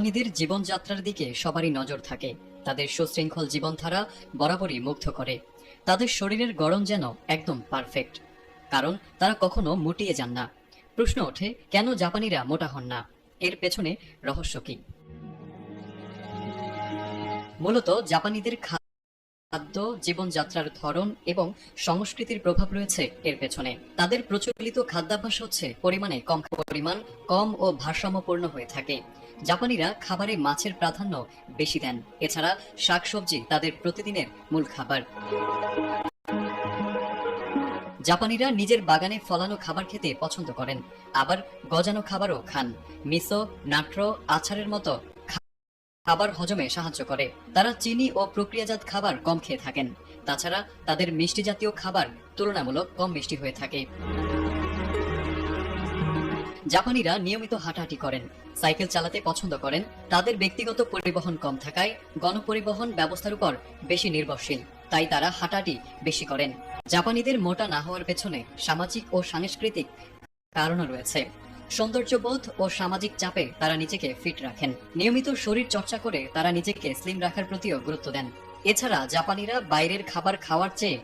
জাপানিদের জীবনযাত্রার দিকে সবারই নজর থাকে। তাদের সুশৃঙ্খল জীবনধারা বরাবরই মুগ্ধ করে। তাদের শরীরের গরম যেন একদম পারফেক্ট কারণ তারা কখনো মুটিয়ে যান না। প্রশ্ন ওঠে, কেন জাপানিরা মোটা হন না? এর পেছনে রহস্য কি? মূলত জাপানিদের খাদ্য, জীবনযাত্রার ধরন এবং সংস্কৃতির প্রভাব রয়েছে এর পেছনে। তাদের প্রচলিত খাদ্যাভ্যাস হচ্ছে পরিমাণে কম পরিমাণ, কম ও ভারসাম্যপূর্ণ হয়ে থাকে। জাপানিরা খাবারে মাছের প্রাধান্য বেশি দেন। এছাড়া শাকসবজি তাদের প্রতিদিনের মূল খাবার। জাপানিরা নিজের বাগানে ফলানো খাবার খেতে পছন্দ করেন। আবার গজানো খাবারও খান। মিসো, নাট্রো আছাড়ের মতো খাবার হজমে সাহায্য করে। তারা চিনি ও প্রক্রিয়াজাত খাবার কম খেয়ে থাকেন। তাছাড়া তাদের মিষ্টি জাতীয় খাবার তুলনামূলক কম মিষ্টি হয়ে থাকে। জাপানিরা নিয়মিত হাঁটাহাঁটি করেন, সাইকেল চালাতে পছন্দ করেন। তাদের ব্যক্তিগত পরিবহন কম থাকায় গণপরিবহন ব্যবস্থার উপর বেশি নির্ভরশীল, তাই তারা হাঁটাহাঁটি বেশি করেন। জাপানিদের মোটা না হওয়ার পেছনে সামাজিক ও সাংস্কৃতিক কারণও রয়েছে। সৌন্দর্যবোধ ও সামাজিক চাপে তারা নিজেকে ফিট রাখেন। নিয়মিত শরীর চর্চা করে তারা নিজেকে স্লিম রাখার প্রতিও গুরুত্ব দেন। এছাড়া জাপানিরা বাইরের খাবার খাওয়ার চেয়ে